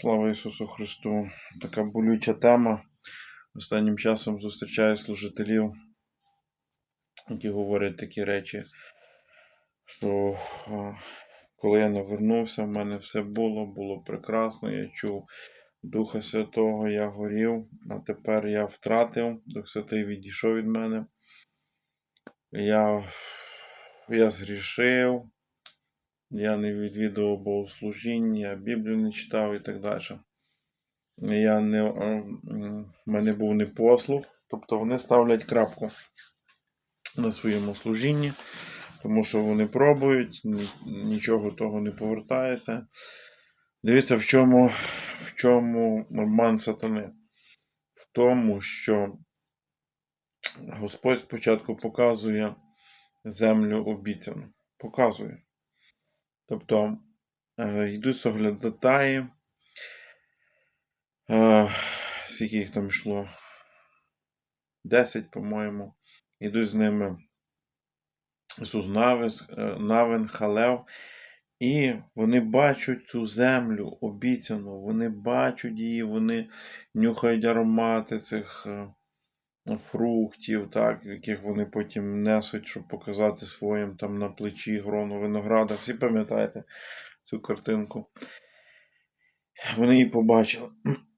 Слава Ісусу Христу! Така болюча тема. Останнім часом зустрічаю служителів, які говорять такі речі, що коли я навернувся, в мене все було, було прекрасно, я чув Духа Святого, я горів, а тепер я втратив, Дух Святий відійшов від мене. Я, я згрішив, я не відвідував богослужіння, Біблію не читав і так далі. Я не, е, в мене був непослух, тобто вони ставлять крапку на своєму служінні, тому що вони пробують, нічого того не повертається. Дивіться, в чому, в чому обман сатани? В тому, що Господь спочатку показує землю обіцяну. Показує. Тобто е, йдуть соглядатаї, е, скільки їх там йшло? 10, по-моєму. Йдуть з ними Ісус Навис, е, Навин, Халев. І вони бачать цю землю обіцяну, вони бачать її, вони нюхають аромати цих фруктів, так, яких вони потім несуть, щоб показати своїм там на плечі грону винограда. Всі пам'ятаєте цю картинку? Вони її побачили.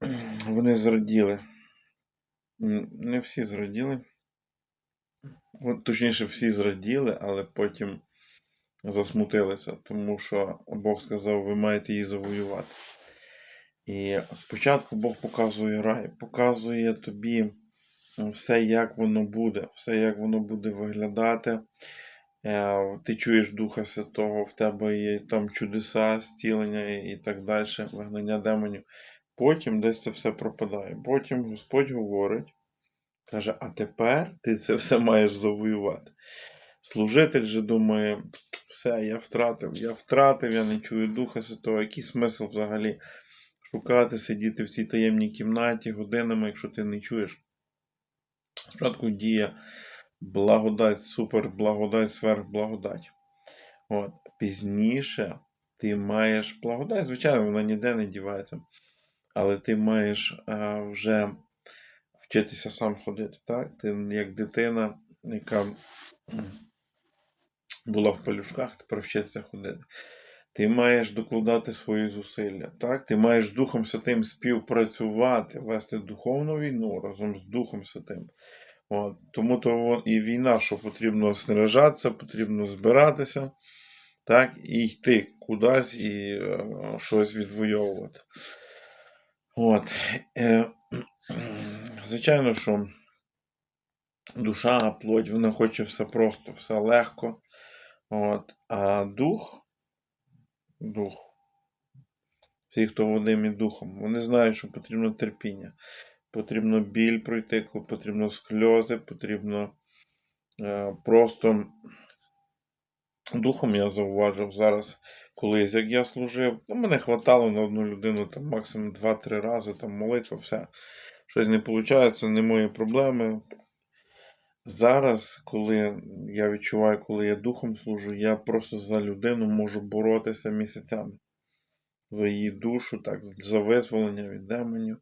Вони зраділи. Не всі зраділи. Точніше, всі зраділи, але потім засмутилися, тому що Бог сказав, ви маєте її завоювати. І спочатку Бог показує рай, показує тобі все, як воно буде, все, як воно буде виглядати. Е, Ти чуєш Духа Святого, в тебе є там чудеса, зцілення і так далі, вигнання демонів. Потім десь це все пропадає. Потім Господь говорить, каже: а тепер ти це все маєш завоювати. Служитель же думає, все, я втратив, я втратив, я не чую Духа Святого. Який смисл взагалі шукати, сидіти в цій таємній кімнаті годинами, якщо ти не чуєш? Спочатку діє благодать, супер благодать, сверхблагодать. От. Пізніше ти маєш благодать, звичайно, вона ніде не дівається. Але ти маєш а, вже вчитися сам ходити. Так? Ти як дитина, яка була в пелюшках, тепер вчиться ходити. Ти маєш докладати свої зусилля. Так? Ти маєш Духом Святим співпрацювати, вести духовну війну разом з Духом Святим. От. Тому то і війна, що потрібно снаряжатися, потрібно збиратися, так? і йти кудись і е, щось відвоювати. От. Е, звичайно, що душа, плоть, вона хоче все просто, все легко. От. А дух, дух, всі, хто водимі духом, вони знають, що потрібно терпіння. Потрібно біль пройти, потрібно сльози, потрібно е, просто духом я зауважив зараз, колись, як я служив, ну, мене хватало на одну людину там максимум 2-3 рази, там молитва, все. Щось не виходить, не мої проблеми. Зараз, коли я відчуваю, коли я духом служу, я просто за людину можу боротися місяцями. За її душу, так, за визволення від демонів,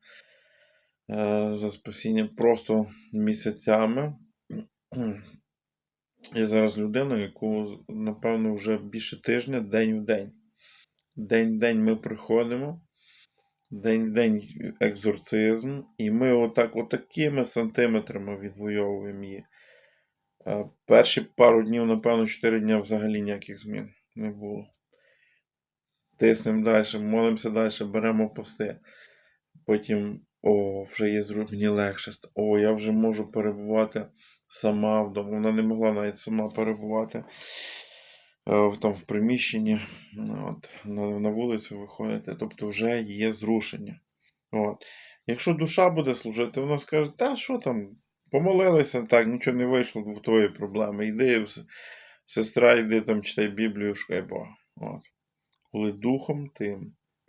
за спасіння просто місяцями. Я зараз людина, яку, напевно, вже більше тижня, день в день. День в день ми приходимо, день в день екзорцизм, і ми отак, отакими сантиметрами відвоюємо її. Е, Перші пару днів, напевно, 4 дні взагалі ніяких змін не було. Тиснемо далі, молимося далі, беремо пости. Потім, о, вже є мені легше. О, я вже можу перебувати сама вдома. Вона не могла навіть сама перебувати е, там в приміщенні, от, на, на вулицю виходити. Тобто вже є зрушення. От. Якщо душа буде служити, вона скаже, та що там, помолилися, так, нічого не вийшло в твої проблеми. Йди, сестра, йди там, читай Біблію, шукай Бога. От. Коли духом ти,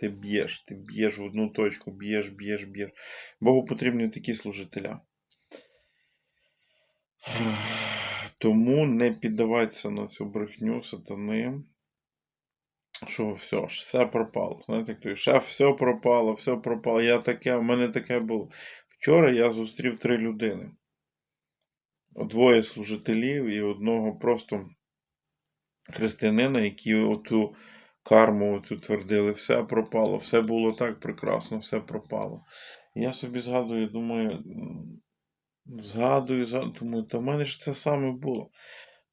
ти б'єш, ти б'єш в одну точку, б'єш, б'єш, б'єш. Богу потрібні такі служителя. Тому не піддавайтеся на цю брехню сатани. що все, ж, все пропало. Знаєте, як шеф, все пропало, все пропало. Я таке, в мене таке було. Вчора я зустрів три людини. Двоє служителів і одного просто християнина, які оту карму оцю твердили, все пропало, все було так прекрасно, все пропало. Я собі згадую, думаю, згадую, згадую, думаю, та в мене ж це саме було.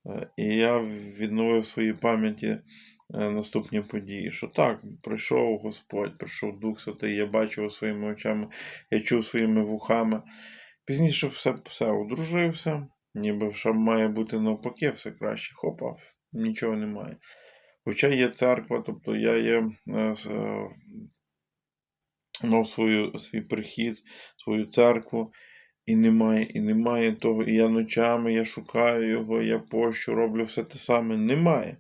Е, І я відновив в своїй пам'яті е, наступні події, що так, прийшов Господь, прийшов Дух Святий, я бачив своїми очами, я чув своїми вухами. Пізніше все, все одружився, ніби ще має бути навпаки, все краще. Хопа, нічого немає. Хоча є церква, тобто я є е, е, мав свою, свій прихід, свою церкву, і немає, і немає того. І я ночами я шукаю його, я пощу, роблю все те саме. Немає.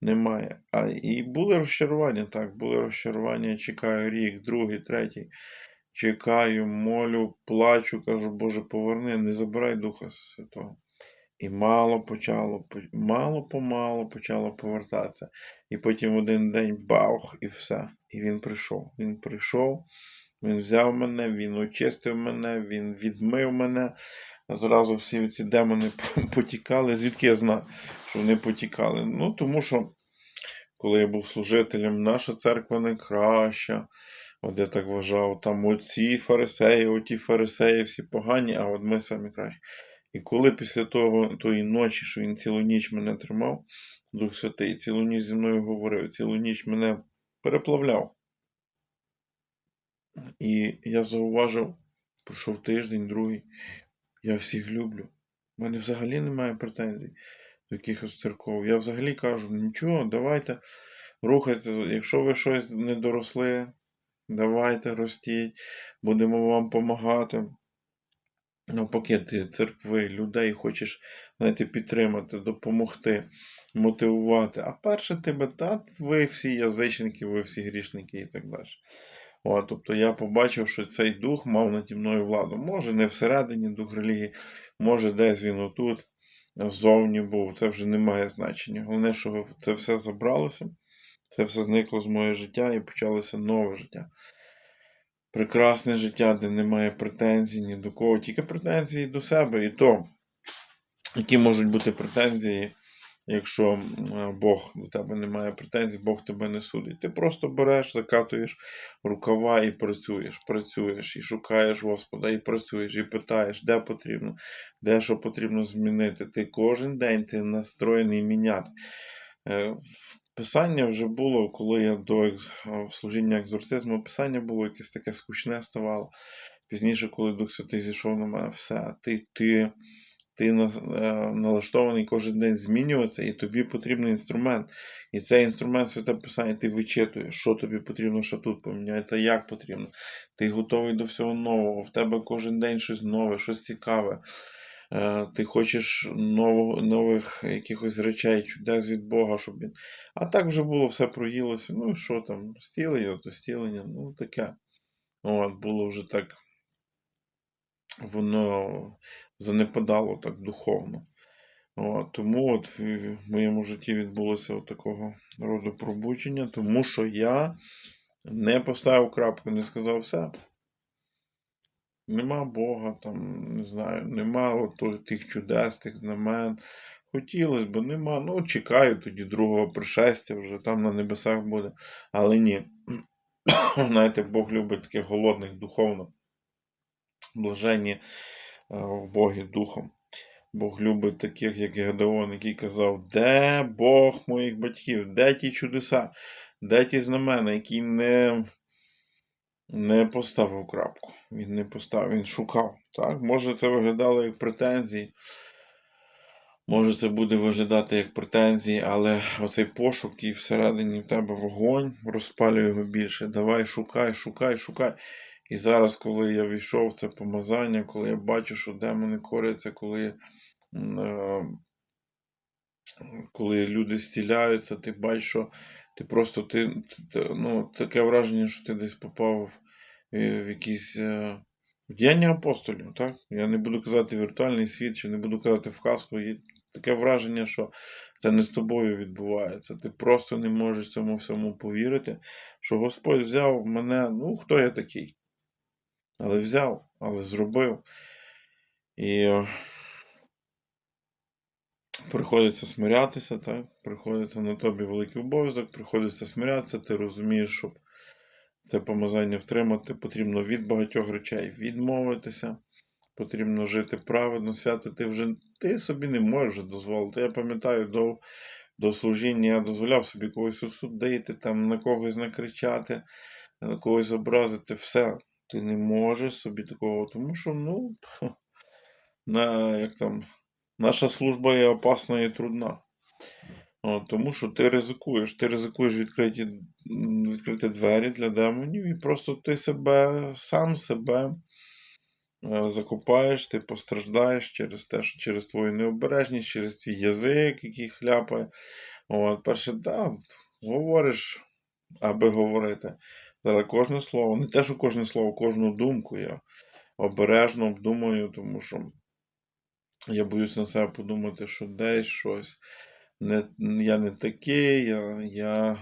Немає. А і були розчарування, так, були розчарування. Чекаю рік, другий, третій. Чекаю, молю, плачу, кажу, Боже, поверни, не забирай Духа Святого. І мало почало, мало помалу почало повертатися. І потім один день баух, і все. І він прийшов. Він прийшов, він взяв мене, він очистив мене, він відмив мене. Зразу всі ці демони потікали. Звідки я знаю, що вони потікали? Ну, тому що, коли я був служителем, наша церква найкраща. От я так вважав, там оці фарисеї, оті фарисеї всі погані, а от ми самі кращі. І коли після того, тої ночі, що він цілу ніч мене тримав, Дух Святий, цілу ніч зі мною говорив, цілу ніч мене переплавляв. І я зауважив, пройшов тиждень, другий, я всіх люблю. У мене взагалі немає претензій до якихось церков. Я взагалі кажу, нічого, давайте рухайтеся. Якщо ви щось не доросли, давайте ростіть, будемо вам допомагати. Навпаки, ти церкви, людей хочеш знаєте, підтримати, допомогти, мотивувати. А перше тебе, та ви всі язичники, ви всі грішники і так далі. О, тобто я побачив, що цей дух мав наді мною владу. Може, не всередині дух релігії, може, десь він отут, ззовні був, це вже не має значення. Головне, що це все забралося, це все зникло з моє життя і почалося нове життя. Прекрасне життя, де немає претензій ні до кого, тільки претензії до себе. І то, які можуть бути претензії, якщо Бог до тебе не має претензій, Бог тебе не судить. Ти просто береш, закатуєш рукава і працюєш, працюєш, і шукаєш Господа, і працюєш, і питаєш, де потрібно, де що потрібно змінити. Ти кожен день ти настроєний міняти. Е, Писання вже було, коли я до служіння екзорцизму, писання було якесь таке скучне ставало. Пізніше, коли Дух Святий зійшов на мене, все, ти, ти, ти е, налаштований кожен день змінюватися, і тобі потрібен інструмент. І цей інструмент святе писання ти вичитуєш, що тобі потрібно, що тут поміняти, та як потрібно. Ти готовий до всього нового. В тебе кожен день щось нове, щось цікаве. Е, Ти хочеш нового, нових якихось речей, чудес від Бога, щоб він. А так вже було все проїлося. Ну, що там, стілення, то стілення, ну таке. От, було вже так. Воно занепадало так духовно. От, тому от в моєму житті відбулося от такого роду пробудження, тому що я не поставив крапку, не сказав все. Нема Бога, там, не знаю, нема тих чудес, тих знамен. Хотілося б, нема. Ну, чекаю тоді другого пришестя, вже там на небесах буде. Але ні. Знаєте, Бог любить таких голодних духовно. Блаженні е, в Богі духом. Бог любить таких, як Гедеон, який казав, де Бог моїх батьків, де ті чудеса, де ті знамена, які не, не поставив крапку. Він не поставив, він шукав. Так? Може, це виглядало як претензії. Може, це буде виглядати як претензії, але оцей пошук і всередині в тебе вогонь розпалює його більше. Давай шукай, шукай, шукай. І зараз, коли я війшов в це помазання, коли я бачу, що демони коряться, коли, е, коли люди зціляються, ти бачиш, що ти просто ти, ну, таке враження, що ти десь попав в, в якісь. е, діяння апостолів, так? Я не буду казати віртуальний світ, чи не буду казати в казку. і таке враження, що це не з тобою відбувається. Ти просто не можеш цьому всьому повірити, що Господь взяв мене, ну, хто я такий? Але взяв, але зробив. І е, приходиться смирятися, так? Приходиться на тобі великий обов'язок, приходиться смирятися, ти розумієш, щоб це помазання втримати, потрібно від багатьох речей відмовитися, потрібно жити праведно, свято. Ти вже ти собі не можеш дозволити. Я пам'ятаю, до, до служіння я дозволяв собі когось осудити, там, на когось накричати, на когось образити. Все. Ти не можеш собі такого, тому що, ну, на, як там, наша служба є опасна і трудна. Тому що ти ризикуєш, ти ризикуєш відкриті, м, відкрити двері для демонів, і просто ти себе, сам себе е, закопаєш, ти постраждаєш через те, що через твою необережність, через твій язик, який хляпає. От, перше, да, говориш, аби говорити. Зараз кожне слово, не те, що кожне слово, кожну думку я обережно обдумую, тому що я боюсь на себе подумати, що десь щось. Не, я не такий, я, я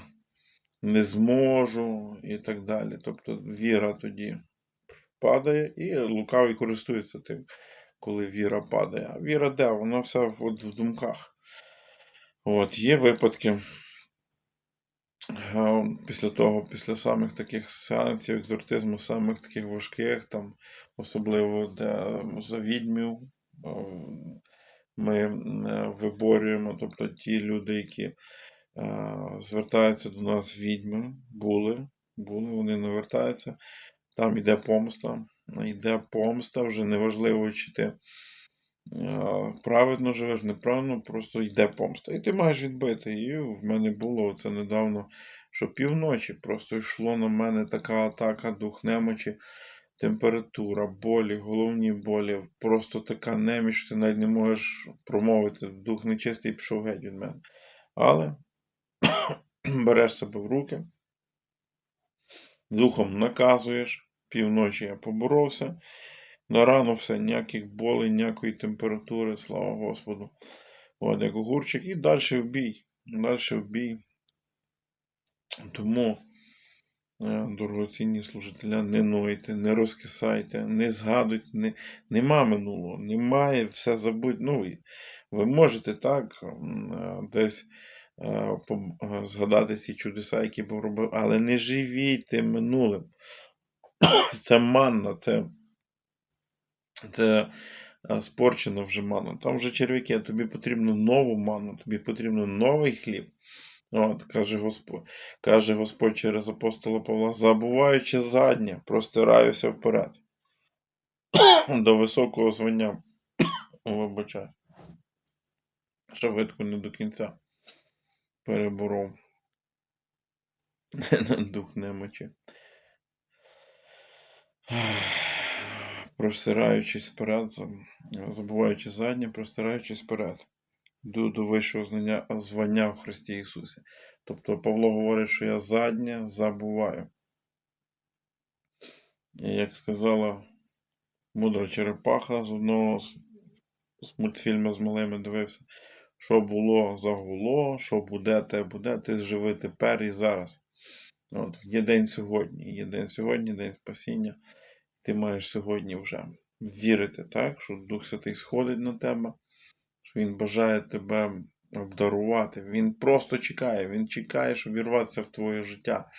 не зможу і так далі. Тобто віра тоді падає, і лукавий користується тим, коли віра падає. А віра де? Вона вся в, от в думках. От, Є випадки. е, Після того, після самих таких сеансів, екзортизму, самих таких важких, там, особливо де за відьмів, ми е, виборюємо, тобто ті люди, які е, звертаються до нас відьми, були, були, вони не вертаються. Там йде помста. Йде помста, вже неважливо, чи ти е, праведно живеш, неправильно, просто йде помста. І ти маєш відбити. І в мене було це недавно, що півночі просто йшло на мене така атака, дух немочі, температура, болі, головні болі, просто така неміч, ти навіть не можеш промовити. Дух нечистий пішов геть від мене. Але береш себе в руки, духом наказуєш. Півночі я поборовся. На рано все, ніяких болей, ніякої температури, слава Господу. От, як огурчик, і далі в бій. Далі в бій. Тому, дорогоцінні служителя, не нойте, не розкисайте, не згадуйте, не, нема минулого, немає все забудь. Ну, ви можете так е, десь е, е, згадати ці чудеса, які Бог робив, але не живіть тим минулим. Це манна, це, це спорчена вже манна. Там вже черв'яки, тобі потрібно нову манну, тобі потрібно новий хліб. От, каже Господь, каже Господь через апостола Павла, забуваючи заднє, простираюся вперед. До високого звання. Вибачай. Шавидку не до кінця переборов. Дух немочі. Простираючись вперед, забуваючи заднє, простираючись вперед. Йду до вищого знання, звання в Христі Ісусі. Тобто Павло говорить, що я заднє забуваю. І як сказала мудра черепаха з одного з мультфільму з малими дивився, що було, загуло, що буде, те буде, ти живи тепер і зараз. От, є день сьогодні, є день сьогодні, день спасіння. Ти маєш сьогодні вже вірити, так, що Дух Святий сходить на тебе, що Він бажає тебе обдарувати. Він просто чекає, він чекає, щоб вірватися в твоє життя.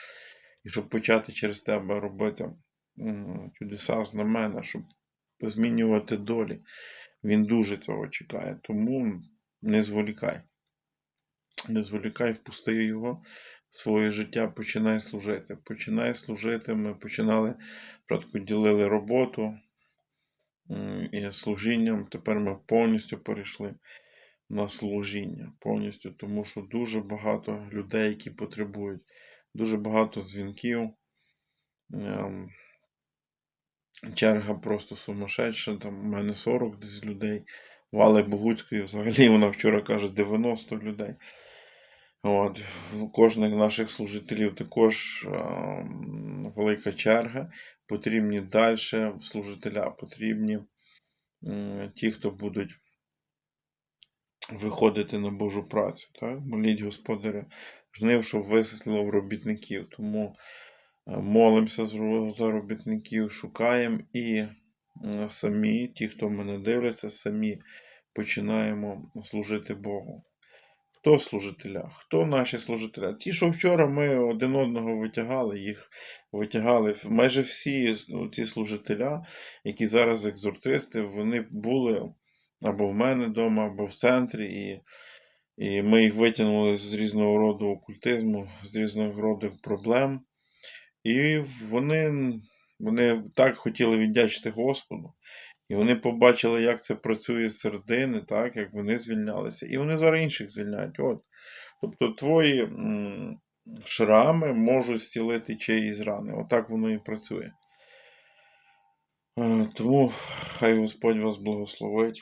І щоб почати через тебе робити чудеса знамена, щоб змінювати долі. Він дуже цього чекає. Тому не зволікай. Не зволікай, впусти його в своє життя, починай служити. Починай служити. Ми починали, спочатку ділили роботу і служінням. Тепер ми повністю перейшли на служіння. Повністю, тому що дуже багато людей, які потребують, дуже багато дзвінків. Ем, Черга просто сумасшедша. Там у мене 40 десь людей. Вали Богуцької взагалі вона вчора каже 90 людей. От, кожних наших служителів також ем, велика черга. Потрібні далі служителя, потрібні ті, хто будуть виходити на Божу працю. Так? Моліть Господаря жнив, щоб вислав робітників. Тому е, молимося за робітників, шукаємо і е, самі, ті, хто мене дивляться, самі починаємо служити Богу. Хто служителя? Хто наші служителя? Ті, що вчора ми один одного витягали, їх витягали майже всі ну, ті служителя, які зараз екзорцисти, вони були або в мене вдома, або в центрі, і, і ми їх витягнули з різного роду окультизму, з різного роду проблем. І вони, вони так хотіли віддячити Господу. І вони побачили, як це працює з середини, так, як вони звільнялися. І вони зараз інших звільняють. От. Тобто твої шрами можуть зцілити чиїсь рани. Отак воно і працює. Е, Тому хай Господь вас благословить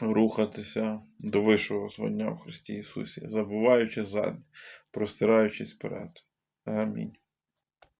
рухатися до вищого звання в Христі Ісусі, забуваючи заднє, простираючись вперед. Амінь.